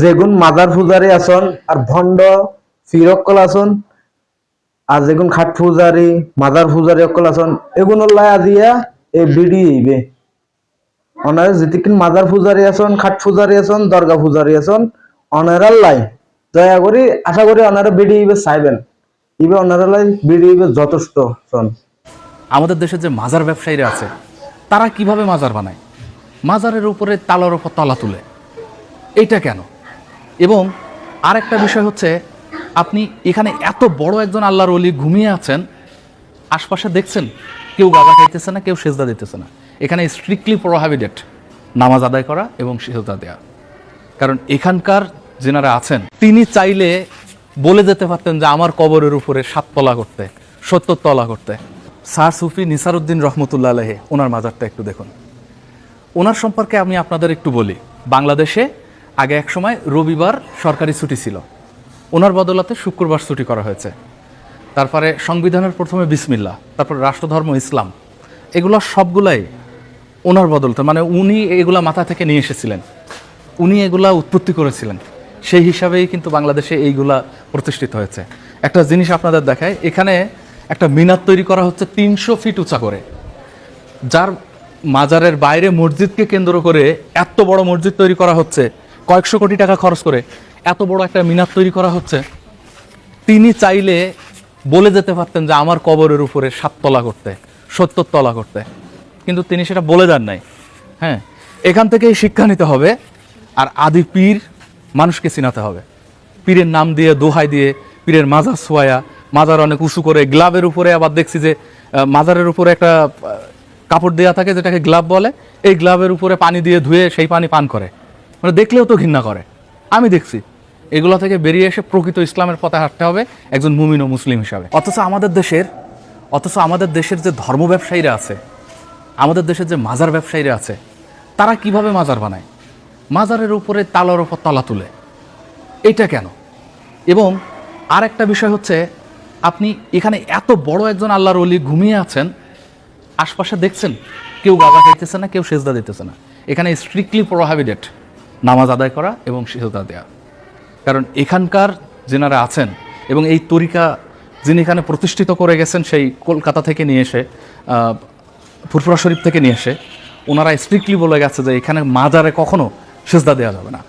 যেগুন মাজার পূজারি আসন আর ভণ্ড ফিরকল আসন আর যেগুন খাট পূজারি, মাজার পূজারি অকল আসন এগুলো লাই দিয়া এ বিডি ইবে অনারে যেতিকিন মাজার পূজারি আসন খাট পূজারি আসন দরগা পূজারি আসন অনারার লাই। দয়া করি, আশা করি অনারা বিডি ইবে চাইবেন। ইবে অনারা লাই বিডি ইবে যথেষ্ট শোন আমাদের দেশে যে মাজার ব্যবসায়ীরা আছে, তারা কীভাবে মাজার বানায়? মাজারের উপরে তালার উপর তলা তুলে। এইটা কেন? এবং আরেকটা বিষয় হচ্ছে, আপনি এখানে এত বড় একজন আল্লাহর অলি ঘুমিয়ে আছেন, আশপাশে দেখছেন, কেউ গাঁদা খাইতেছে না, কেউ সেজদা দিতেছে না। এখানে স্ট্রিক্টলি প্রোহাবিডেড নামাজ আদায় করা এবং সেজদা দেওয়া কারণ এখানকার যেনারা আছেন, তিনি চাইলে বলে যেতে পারতেন যে, আমার কবরের উপরে সাত তলা করতে, সত্তর তলা করতে। স্যার সুফি নিসারুদ্দিন রহমতুল্লাহ আলহে ওনার মাজারটা একটু দেখুন। ওনার সম্পর্কে আমি আপনাদের একটু বলি। বাংলাদেশে আগে এক সময় রবিবার সরকারি ছুটি ছিল। ওনার বদলাতে শুক্রবার ছুটি করা হয়েছে। তারপরে সংবিধানের প্রথমে বিসমিল্লা তারপর রাষ্ট্রধর্ম, ইসলাম। এগুলো সবগুলাই ওনার বদলতে মানে উনি এগুলা মাথা থেকে নিয়ে এসেছিলেন। উনি এগুলা উৎপত্তি করেছিলেন। সেই হিসাবেই কিন্তু বাংলাদেশে এইগুলা প্রতিষ্ঠিত হয়েছে। একটা জিনিস আপনাদের দেখায় এখানে একটা মিনার তৈরি করা হচ্ছে তিনশো ফিট উঁচা করে। যার মাজারের বাইরে মসজিদকে কেন্দ্র করে এত বড় মসজিদ তৈরি করা হচ্ছে কয়েকশো কোটি টাকা খরচ করে এত বড় একটা মিনার তৈরি করা হচ্ছে, তিনি চাইলে বলে যেতে পারতেন যে আমার কবরের উপরে সাততলা করতে, সত্তর তলা করতে। কিন্তু তিনি সেটা বলে দেন নাই। হ্যাঁ এখান থেকেই শিক্ষা নিতে হবে আর আদি পীর মানুষকে চিনাতে হবে। পীরের নাম দিয়ে, দোহাই দিয়ে, পীরের মাজার সোয়া মাজার অনেক উঁচু করে গ্লাবের উপরে আবার দেখছি যে মাজারের উপরে একটা কাপড় দেওয়া থাকে যেটাকে গ্লাভ বলে। এই গ্লাভের উপরে পানি দিয়ে ধুয়ে সেই পানি পান করে। মানে দেখলেও তো ঘৃণা করে। আমি দেখছি। এগুলো থেকে বেরিয়ে এসে প্রকৃত ইসলামের পথে হাঁটতে হবে, একজন মুমিন ও মুসলিম হিসাবে। অথচ আমাদের দেশের, অথচ আমাদের দেশের যে ধর্ম ব্যবসায়ীরা আছে, আমাদের দেশের যে মাজার ব্যবসায়ীরা আছে, তারা কীভাবে মাজার বানায়? মাজারের উপরে তালার ওপর তলা তুলে। এটা কেন? এবং আর একটা বিষয় হচ্ছে, আপনি এখানে এত বড় একজন আল্লাহর অলি ঘুমিয়ে আছেন, আশপাশে দেখছেন, কেউ গাঁদা খাইতেছে না, কেউ সেজদা দিতেছে না। এখানে স্ট্রিক্টলি প্রোহাবিডেড নামাজ আদায় করা এবং সেজদা দেওয়া কারণ এখানকার যেনারা আছেন এবং এই তরিকা যিনি এখানে প্রতিষ্ঠিত করে গেছেন সেই কলকাতা থেকে নিয়ে এসে ফুরফুরা শরীফ থেকে নিয়ে এসে, ওনারা স্ট্রিক্টলি বলে গেছে যে এখানে মাজারে কখনো সেজদা দেওয়া যাবে না।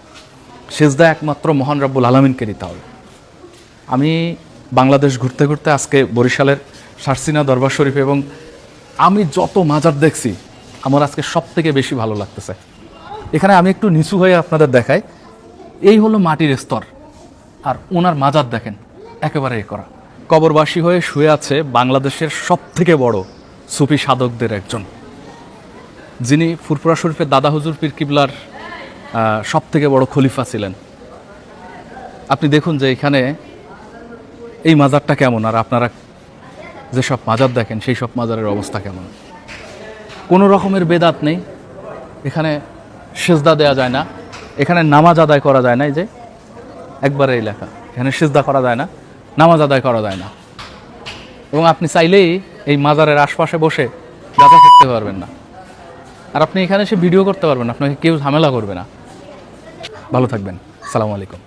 সেজদা একমাত্র মহান রব্বুল আলমিনকে দিতে হবে। আমি বাংলাদেশ ঘুরতে ঘুরতে আজকে বরিশালের সারসিনা দরবার শরীফ এবং আমি যত মাজার দেখছি, আমার আজকে সব থেকে বেশি ভালো লাগতেছে। এখানে আমি একটু নিচু হয়ে আপনাদের দেখাই। এই হলো মাটির স্তর। আর ওনার মাজার দেখেন, একেবারে এ করা। কবরবাসী হয়ে শুয়ে আছে বাংলাদেশের সব থেকে বড় সুফি সাধকদের একজন। যিনি ফুরফুরা শরীফের দাদা হুজুর পীর কিবলার সব থেকে বড় খলিফা ছিলেন। আপনি দেখুন যে এখানে এই মাজারটা কেমন, আর আপনারা যেসব মাজার দেখেন, সেই সব মাজারের অবস্থা কেমন। কোনো রকমের বেদাত নেই। এখানে সেজদা দেওয়া যায় না। এখানে নামাজ আদায় করা যায় না, এই যে একবারে এই লেখা। এখানে সেজদা করা যায় না, নামাজ আদায় করা যায় না। এবং আপনি চাইলেই এই মাজারের আশপাশে বসে গাঁজা খেতে পারবেন না। আর আপনি এখানে এসে ভিডিও করতে পারবেন আপনাকে কেউ ঝামেলা করবে না। ভালো থাকবেন, সালামু আলাইকুম।